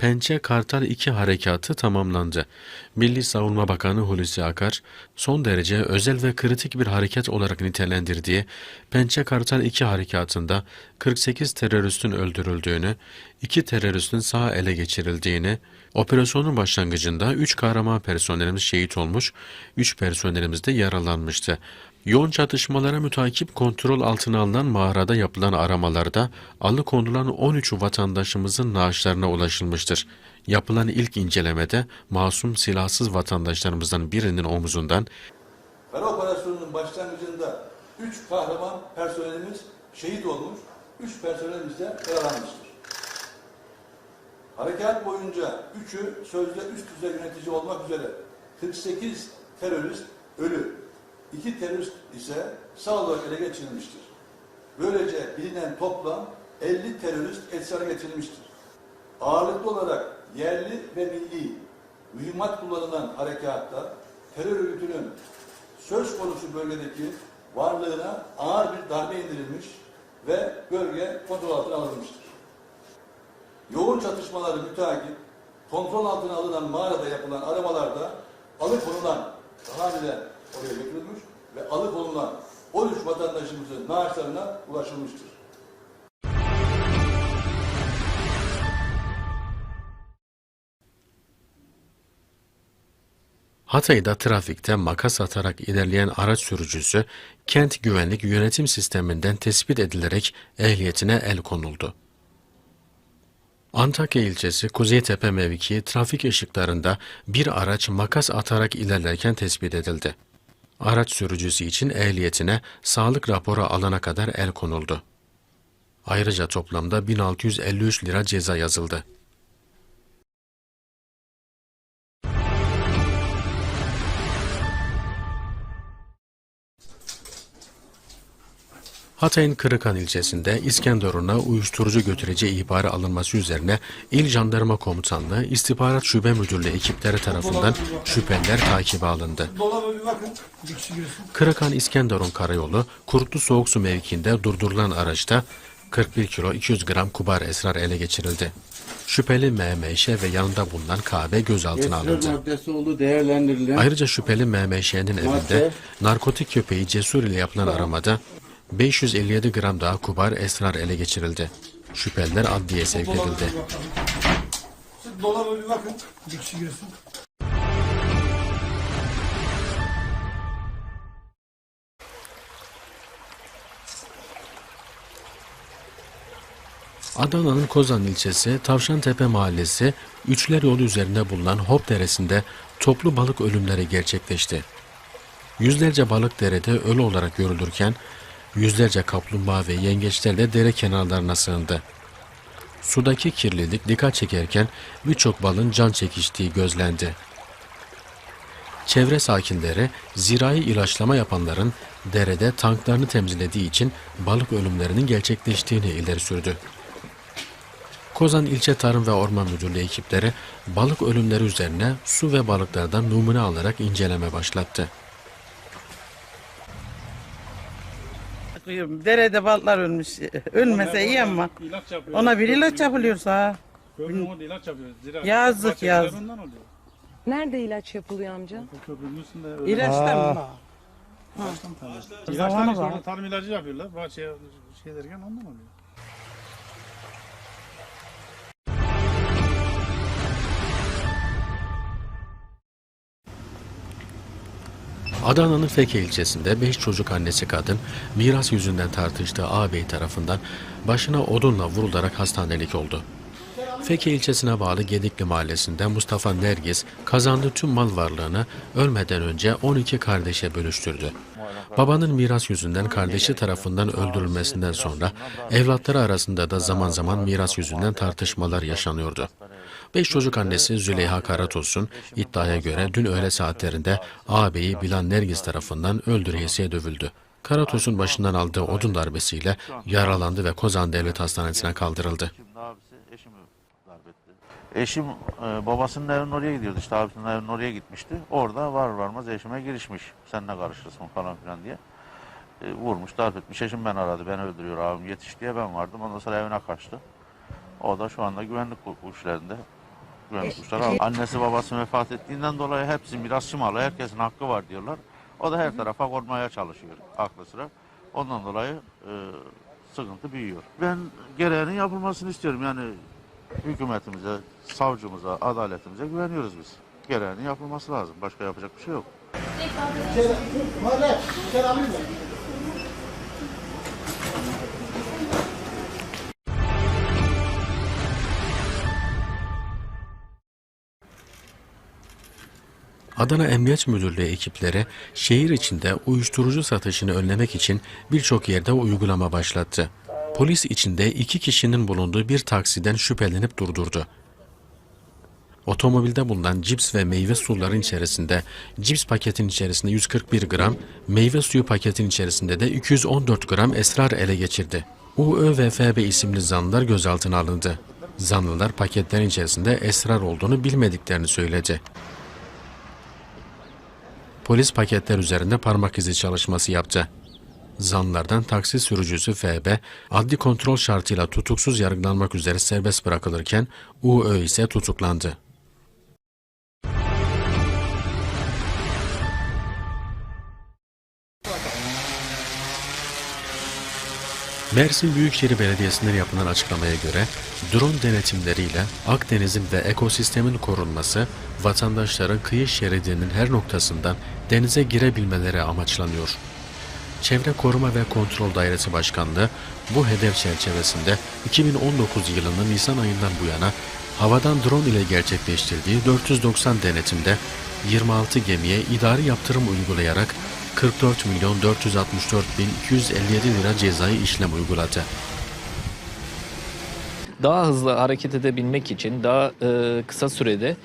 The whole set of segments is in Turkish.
Pençe Kartal 2 harekatı tamamlandı. Milli Savunma Bakanı Hulusi Akar, son derece özel ve kritik bir hareket olarak nitelendirdiği Pençe Kartal 2 harekatında 48 teröristin öldürüldüğünü, 2 teröristin sağ ele geçirildiğini, operasyonun başlangıcında 3 kahraman personelimiz şehit olmuş, 3 personelimiz de yaralanmıştı. Yoğun çatışmalara mütakip kontrol altına alınan mağarada yapılan aramalarda alıkonulan 13 vatandaşımızın naaşlarına ulaşılmıştır. Yapılan ilk incelemede masum silahsız vatandaşlarımızdan birinin omuzundan Kara operasyonunun başlangıcında 3 kahraman personelimiz şehit olmuş, 3 personelimiz de yaralanmıştır. Harekat boyunca 3'ü sözde üst düzey yönetici olmak üzere 48 terörist ölü, 2 terörist ise sağ olarak ele geçirilmiştir. Böylece bilinen toplam 50 terörist hale getirilmiştir. Ağırlıklı olarak yerli ve milli mühimmat kullanılan harekatta terör örgütünün söz konusu bölgedeki varlığına ağır bir darbe indirilmiş ve bölge kontrol altına alınmıştır. Yoğun çatışmaları müteakip kontrol altına alınan mağarada yapılan aramalarda alıkonulan önce oraya götürülmüş ve alıkonulan 13 vatandaşımızın naaşlarına ulaşılmıştır. Hatay'da trafikte makas atarak ilerleyen araç sürücüsü kent güvenlik yönetim sisteminden tespit edilerek ehliyetine el konuldu. Antakya ilçesi Kuzeytepe mevkii trafik ışıklarında bir araç makas atarak ilerlerken tespit edildi. Araç sürücüsü için ehliyetine sağlık raporu alana kadar el konuldu. Ayrıca toplamda 1653 lira ceza yazıldı. Hatay'ın Kırıkan ilçesinde İskenderun'a uyuşturucu götüreceği ihbarı alınması üzerine İl Jandarma Komutanlığı İstihbarat Şube Müdürlüğü ekipleri tarafından şüpheliler takibe alındı. Kırıkan İskenderun Karayolu Kurtlu Soğuk Su mevkiinde durdurulan araçta 41 kilo 200 gram kubar esrar ele geçirildi. Şüpheli MMŞ ve yanında bulunan KB gözaltına alındı. Ayrıca şüpheli MMŞ'nin evinde narkotik köpeği Cesur ile yapılan aramada 557 gram daha kubar esrar ele geçirildi. Şüpheliler adliyeye sevk edildi. dolaba bir bakın. Bir kişi girsin. Adana'nın Kozan ilçesi Tavşantepe mahallesi Üçler yolu üzerinde bulunan Hop Deresi'nde toplu balık ölümleri gerçekleşti. Yüzlerce balık derede ölü olarak görülürken yüzlerce kaplumbağa ve yengeçler de dere kenarlarına sığındı. Sudaki kirlilik dikkat çekerken birçok balın can çekiştiği gözlendi. Çevre sakinleri zirai ilaçlama yapanların derede tanklarını temizlediği için balık ölümlerinin gerçekleştiğini ileri sürdü. Kozan İlçe Tarım ve Orman Müdürlüğü ekipleri balık ölümleri üzerine su ve balıklardan numune alarak inceleme başlattı. Bakıyorum, Derede balıklar ölmüş. Ölmese iyi ama. İlaç. Ona bir ilaç yapılıyorsa. Köprünün orada ilaç yapıyor. Zira Yazık, bahçe yazık. kenarından oluyor. Nerede ilaç yapılıyor amca? O köprünün üstünde öyle. İlaçlar mı? İlaçlar Zamanı işte var. orada tarım ilacı yapıyorlar. Bahçeye şey derken ondan oluyor. Adana'nın Feke ilçesinde 5 çocuk annesi kadın miras yüzünden tartıştığı ağabey tarafından başına odunla vurularak hastanelik oldu. Feke ilçesine bağlı Gedikli mahallesinde Mustafa Nergis kazandığı tüm mal varlığını ölmeden önce 12 kardeşe bölüştürdü. Babanın miras yüzünden kardeşi tarafından öldürülmesinden sonra evlatları arasında da zaman zaman miras yüzünden tartışmalar yaşanıyordu. Beş çocuk annesi Züleyha Karatosun iddiaya göre dün öğle saatlerinde ağabeyi Bilan Nergis tarafından öldüresiye dövüldü. Karatos'un başından aldığı odun darbesiyle yaralandı ve Kozan Devlet Hastanesi'ne kaldırıldı. Eşim e, babasının evinin oraya gidiyordu işte abisinin evinin oraya gitmişti. Orada var varmaz eşime girişmiş. Sen ne karışırsın falan filan diye. E, vurmuş darp etmiş. Eşim ben aradı. Ben öldürüyor abim yetiş diye ben vardım. Ondan sonra evine kaçtı. O da şu anda güvenlik güçlerinde kuşları aldı. Annesi babası vefat ettiğinden dolayı hepsi mirasçı malı. Herkesin hakkı var diyorlar. O da her tarafa korumaya çalışıyor aklı sıra. Ondan dolayı e, sıkıntı büyüyor. Ben gereğinin yapılmasını istiyorum. Yani hükümetimize, savcımıza, adaletimize güveniyoruz biz. Gereğinin yapılması lazım. Başka yapacak bir şey yok. Adana Emniyet Müdürlüğü ekipleri şehir içinde uyuşturucu satışını önlemek için birçok yerde uygulama başlattı. Polis içinde iki kişinin bulunduğu bir taksiden şüphelenip durdurdu. Otomobilde bulunan cips ve meyve suların içerisinde cips paketin içerisinde 141 gram, meyve suyu paketin içerisinde de 214 gram esrar ele geçirdi. UÖ ve FB isimli zanlılar gözaltına alındı. Zanlılar paketlerin içerisinde esrar olduğunu bilmediklerini söyledi. Polis paketler üzerinde parmak izi çalışması yaptı. Zanlılardan taksi sürücüsü FB, adli kontrol şartıyla tutuksuz yargılanmak üzere serbest bırakılırken UÖ ise tutuklandı. Mersin Büyükşehir Belediyesi'nden yapılan açıklamaya göre drone denetimleriyle Akdeniz'in ve ekosistemin korunması, vatandaşların kıyı şeridinin her noktasından denize girebilmeleri amaçlanıyor. Çevre Koruma ve Kontrol Dairesi Başkanlığı bu hedef çerçevesinde 2019 yılının Nisan ayından bu yana havadan drone ile gerçekleştirdiği 490 denetimde 26 gemiye idari yaptırım uygulayarak 44 milyon 464 bin 257 lira cezai işlem uyguladı. daha hızlı hareket edebilmek için daha e, kısa sürede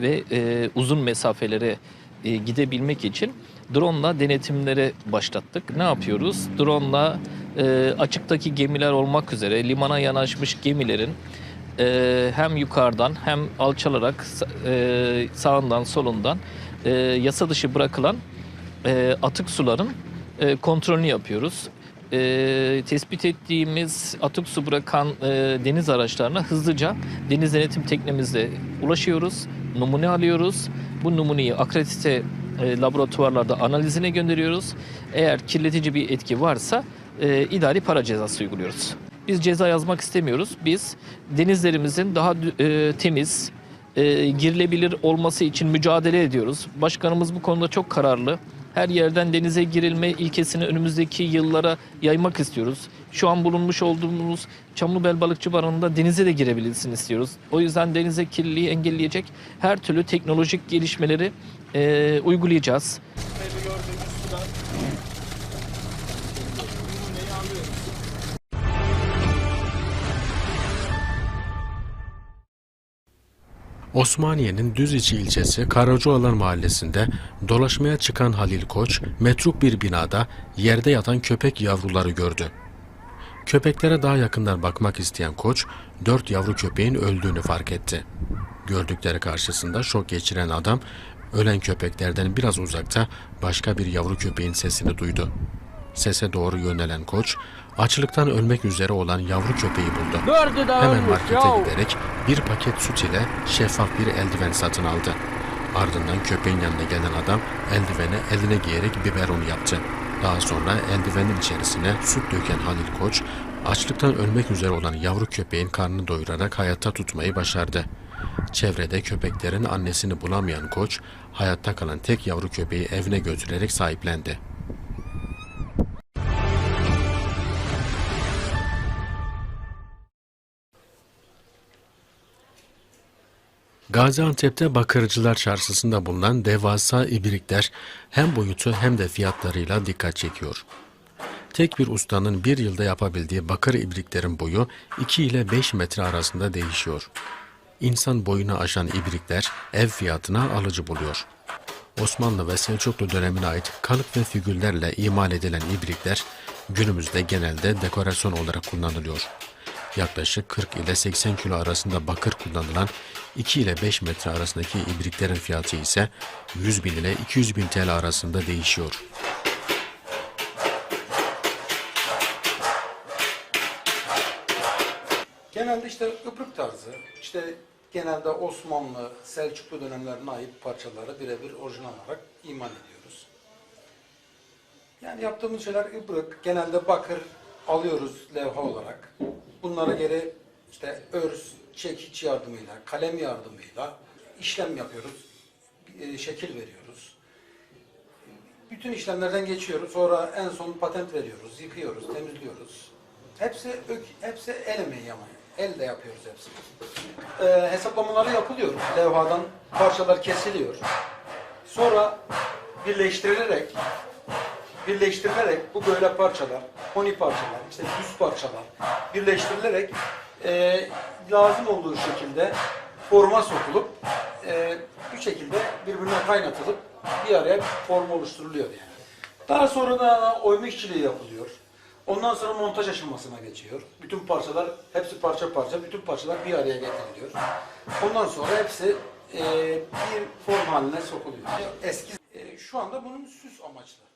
ve e, uzun mesafelere e, gidebilmek için drone'la denetimleri başlattık. Ne yapıyoruz? Drone'la e, açıktaki gemiler olmak üzere limana yanaşmış gemilerin e, hem yukarıdan hem alçalarak e, sağından solundan e, yasa dışı bırakılan e, atık suların e, kontrolünü yapıyoruz. E, tespit ettiğimiz atık su bırakan e, deniz araçlarına hızlıca deniz denetim teknemizle ulaşıyoruz, numune alıyoruz. Bu numuneyi akredite e, laboratuvarlarda analizine gönderiyoruz. Eğer kirletici bir etki varsa e, idari para cezası uyguluyoruz. Biz ceza yazmak istemiyoruz. Biz denizlerimizin daha e, temiz, e, girilebilir olması için mücadele ediyoruz. Başkanımız bu konuda çok kararlı. Her yerden denize girilme ilkesini önümüzdeki yıllara yaymak istiyoruz. Şu an bulunmuş olduğumuz Çamlıbel Balıkçı Barını'nda denize de girebilsin istiyoruz. O yüzden denize kirliliği engelleyecek her türlü teknolojik gelişmeleri e, uygulayacağız. Osmaniye'nin Düziçi ilçesi Karacaoğlan mahallesinde dolaşmaya çıkan Halil Koç, metruk bir binada yerde yatan köpek yavruları gördü. Köpeklere daha yakından bakmak isteyen Koç, dört yavru köpeğin öldüğünü fark etti. Gördükleri karşısında şok geçiren adam, ölen köpeklerden biraz uzakta başka bir yavru köpeğin sesini duydu. Sese doğru yönelen Koç, açlıktan ölmek üzere olan yavru köpeği buldu. Hemen markete giderek bir paket süt ile şeffaf bir eldiven satın aldı. Ardından köpeğin yanına gelen adam eldivene eline giyerek biberonu yaptı. Daha sonra eldivenin içerisine süt döken Halil Koç, açlıktan ölmek üzere olan yavru köpeğin karnını doyurarak hayatta tutmayı başardı. Çevrede köpeklerin annesini bulamayan Koç, hayatta kalan tek yavru köpeği evine götürerek sahiplendi. Gaziantep'te Bakırcılar Çarşısı'nda bulunan devasa ibrikler hem boyutu hem de fiyatlarıyla dikkat çekiyor. Tek bir ustanın bir yılda yapabildiği bakır ibriklerin boyu 2 ile 5 metre arasında değişiyor. İnsan boyunu aşan ibrikler ev fiyatına alıcı buluyor. Osmanlı ve Selçuklu dönemine ait kalıp ve figürlerle imal edilen ibrikler günümüzde genelde dekorasyon olarak kullanılıyor. Yaklaşık 40 ile 80 kilo arasında bakır kullanılan 2 ile 5 metre arasındaki ibriklerin fiyatı ise 100 bin ile 200 bin TL arasında değişiyor. Genelde işte ıpık tarzı, işte genelde Osmanlı, Selçuklu dönemlerine ait parçaları birebir orijinal olarak iman ediyoruz. Yani yaptığımız şeyler ıbrık, genelde bakır alıyoruz levha olarak. Bunları geri işte örs, çekiç yardımıyla, kalem yardımıyla işlem yapıyoruz, e, şekil veriyoruz. Bütün işlemlerden geçiyoruz. Sonra en son patent veriyoruz, yıkıyoruz, temizliyoruz. Hepsi ök, hepsi el emeği ama. Elle yapıyoruz hepsini. Ee, hesaplamaları yapılıyor. Levhadan parçalar kesiliyor. Sonra birleştirilerek birleştirilerek bu böyle parçalar, koni parçalar, işte düz parçalar birleştirilerek e, lazım olduğu şekilde forma sokulup e, bu şekilde birbirine kaynatılıp bir araya form oluşturuluyor yani. Daha sonra da oyma işçiliği yapılıyor. Ondan sonra montaj aşamasına geçiyor. Bütün parçalar, hepsi parça parça, bütün parçalar bir araya getiriliyor. Ondan sonra hepsi e, bir form haline sokuluyor. Eski, e, şu anda bunun süs amaçlı.